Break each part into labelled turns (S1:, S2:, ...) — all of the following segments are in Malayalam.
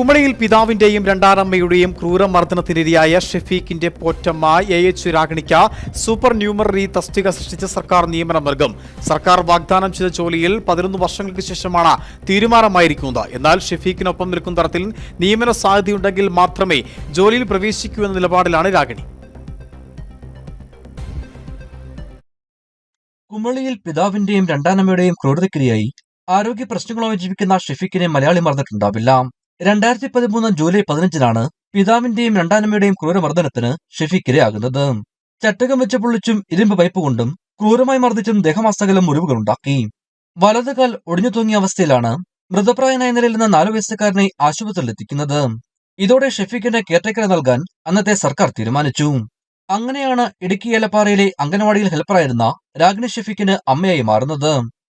S1: കുമളിയിൽ പിതാവിന്റെയും രണ്ടാനമ്മയുടെയും ക്രൂരമർദ്ദനത്തിനിരയായ ഷെഫീഖിന്റെ പോറ്റമ്മ എ. എച്ച്. രാഗണിക്ക സൂപ്പർ ന്യൂമററി തസ്തിക സൃഷ്ടിച്ച സർക്കാർ നിയമനം നൽകും. സർക്കാർ വാഗ്ദാനം ചെയ്ത ജോലിയിൽ പതിനൊന്ന് വർഷങ്ങൾക്ക് ശേഷമാണ് തീരുമാനമായിരിക്കുന്നത്. എന്നാൽ ഷെഫീഖിനൊപ്പം നിൽക്കുന്ന തരത്തിൽ നിയമന സാധ്യതയുണ്ടെങ്കിൽ മാത്രമേ ജോലിയിൽ പ്രവേശിക്കൂ എന്ന നിലപാടിലാണ് രാഗിണി.
S2: കുമളിയിൽ പിതാവിന്റെയും രണ്ടാനമ്മയുടെയും ക്രൂരതയ്ക്കിരയായി ആരോഗ്യ പ്രശ്നങ്ങളോ ജീവിക്കുന്ന ഷെഫീഖിനെ മലയാളി മറന്നിട്ടുണ്ടാവില്ല. രണ്ടായിരത്തി പതിമൂന്ന് ജൂലൈ പതിനഞ്ചിനാണ് പിതാവിന്റെയും രണ്ടാനമ്മയുടെയും ക്രൂരമർദ്ദനത്തിന് ഷെഫീഖ് ഇരയാകുന്നത് ചട്ടകം വെച്ച് പൊള്ളിച്ചും ഇരുമ്പ് പൈപ്പ് കൊണ്ടും ക്രൂരമായി മർദ്ദിച്ചും ദേഹമാസകലം മുറിവുകളുണ്ടാക്കി. വലതുകാൽ ഒടിഞ്ഞു തൂങ്ങിയ അവസ്ഥയിലാണ് മൃതപ്രായനായ നിലയിൽ നിന്ന് നാലു വയസ്സുകാരനെ ആശുപത്രിയിൽ എത്തിക്കുന്നത് ഇതോടെ ഷെഫീഖിന് കെയർടേക്കറെ നൽകാൻ അന്നത്തെ സർക്കാർ തീരുമാനിച്ചു. അങ്ങനെയാണ് ഇടുക്കി ഏലപ്പാറയിലെ അംഗനവാടിയിൽ ഹെൽപ്പറായിരുന്ന രാഗ്നി ഷെഫീഖിന് അമ്മയായി മാറുന്നത്.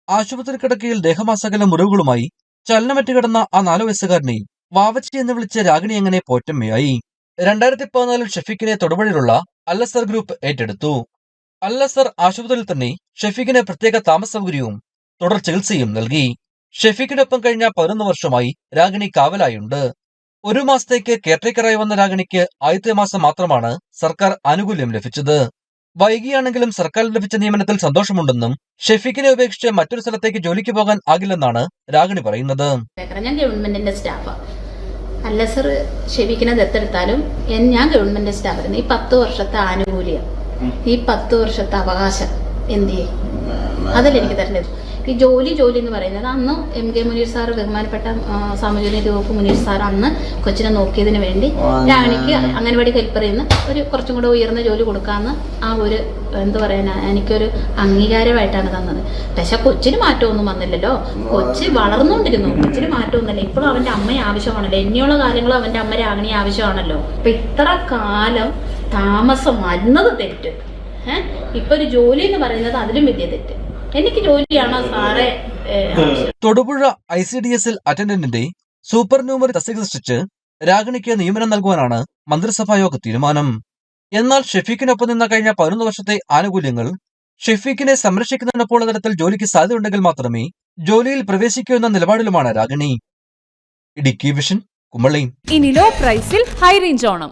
S2: ആശുപത്രി കിടക്കയിൽ ദേഹമാസകല മുറിവുകളുമായി ചലനമറ്റ് കിടന്ന ആ നാലു വയസ്സുകാരനെ വാവച്ചി എന്ന് വിളിച്ച രാഗിണി എങ്ങനെ പോറ്റമ്മയായി? രണ്ടായിരത്തി പതിനാലിൽ ഷെഫീഖിനെ തൊടുപുഴയിലുള്ള അല്ലസർ ഗ്രൂപ്പ് ഏറ്റെടുത്തു. അല്ലസർ ആശുപത്രിയിൽ തന്നെ ഷെഫീഖിന് പ്രത്യേക താമസ സൗകര്യവും തുടർ ചികിത്സയും നൽകി. ഷെഫീഖിനൊപ്പം കഴിഞ്ഞ പതിനൊന്ന് വർഷമായി രാഗിണി കാവലായുണ്ട്. ഒരു മാസത്തേക്ക് കെയർടേക്കറായി വന്ന രാഗിണിക്ക് ആദ്യത്തെ മാസം മാത്രമാണ് സർക്കാർ ആനുകൂല്യം ലഭിച്ചത്. വൈകിയാണെങ്കിലും സർക്കാർ ലഭിച്ച നിയമനത്തിൽ സന്തോഷമുണ്ടെന്നും ഷെഫീഖിനെ ഉപേക്ഷിച്ച് മറ്റൊരു സ്ഥലത്തേക്ക് ജോലിക്ക് പോകാൻ ആകില്ലെന്നാണ് രാഗിണി പറയുന്നത്.
S3: ഞാൻ ഗവൺമെന്റിന്റെ സ്റ്റാഫാണ് അല്ല സർ ഷെഫീഖിനെ ദത്തെടുത്താലും ഞാൻ ഗവൺമെന്റ് സ്റ്റാഫായിരുന്നു ഈ പത്ത് വർഷത്തെ ആനുകൂല്യം ഈ പത്ത് വർഷത്തെ അവകാശം എന്തിയേ അതല്ല എനിക്ക് തരേണ്ടത് ഈ ജോലി ജോലി എന്ന് പറയുന്നത് അന്ന് എം കെ മുനീർ സാർ ബഹുമാനപ്പെട്ട സാമൂഹ്യനീതി വകുപ്പ് മുനീർ സാർ അന്ന് കൊച്ചിനെ നോക്കിയതിന് വേണ്ടി രാണിക്ക് അംഗൻവാടി ഹെൽപ്പറിൽ നിന്ന് ഒരു കുറച്ചും കൂടെ ഉയർന്ന ജോലി കൊടുക്കാമെന്ന് ആ ഒരു എന്ത് പറയാനാ എനിക്കൊരു അംഗീകാരമായിട്ടാണ് തന്നത്. പക്ഷെ കൊച്ചിന് മാറ്റമൊന്നും വന്നില്ലല്ലോ. കൊച്ചി വളർന്നുകൊണ്ടിരുന്നു. കൊച്ചിന് മാറ്റമൊന്നുമില്ല. ഇപ്പോഴും അവന്റെ അമ്മ ആവശ്യമാണല്ലോ. ഇനിയുള്ള കാര്യങ്ങളും അവന്റെ അമ്മ രാഗിണി ആവശ്യമാണല്ലോ. അപ്പൊ ഇത്ര കാലം താമസം വന്നത് തെറ്റ്. ഏഹ് ഇപ്പൊ ഒരു ജോലി എന്ന് പറയുന്നത് അതിലും വലിയ തെറ്റ്. എനിക്ക് ജോലിയാണോ സാറേ?
S2: തൊടുപുഴ ഐ സി ഡി എസിൽ അറ്റൻഡന്റിന്റെ സൂപ്പർ ന്യൂമറി തസ്തിക സൃഷ്ടിച്ച് രാഗിണിക്ക് നിയമനം നൽകുവാനാണ് മന്ത്രിസഭാ യോഗ തീരുമാനം. എന്നാൽ ഷെഫീഖിനൊപ്പം നിന്ന കഴിഞ്ഞ പതിനൊന്ന് വർഷത്തെ ആനുകൂല്യങ്ങൾ ഷെഫീഖിനെ സംരക്ഷിക്കുന്നതിനൊപ്പുള്ള തരത്തിൽ ജോലിക്ക് സാധ്യതയുണ്ടെങ്കിൽ മാത്രമേ ജോലിയിൽ പ്രവേശിക്കൂ എന്ന നിലപാടിലുമാണ് രാഗിണി. ഇടുക്കി വിഷൻ കുമ്പളി.
S4: ഇനി ലോ പ്രൈസിൽ ഹൈ റേഞ്ച് ഓണം.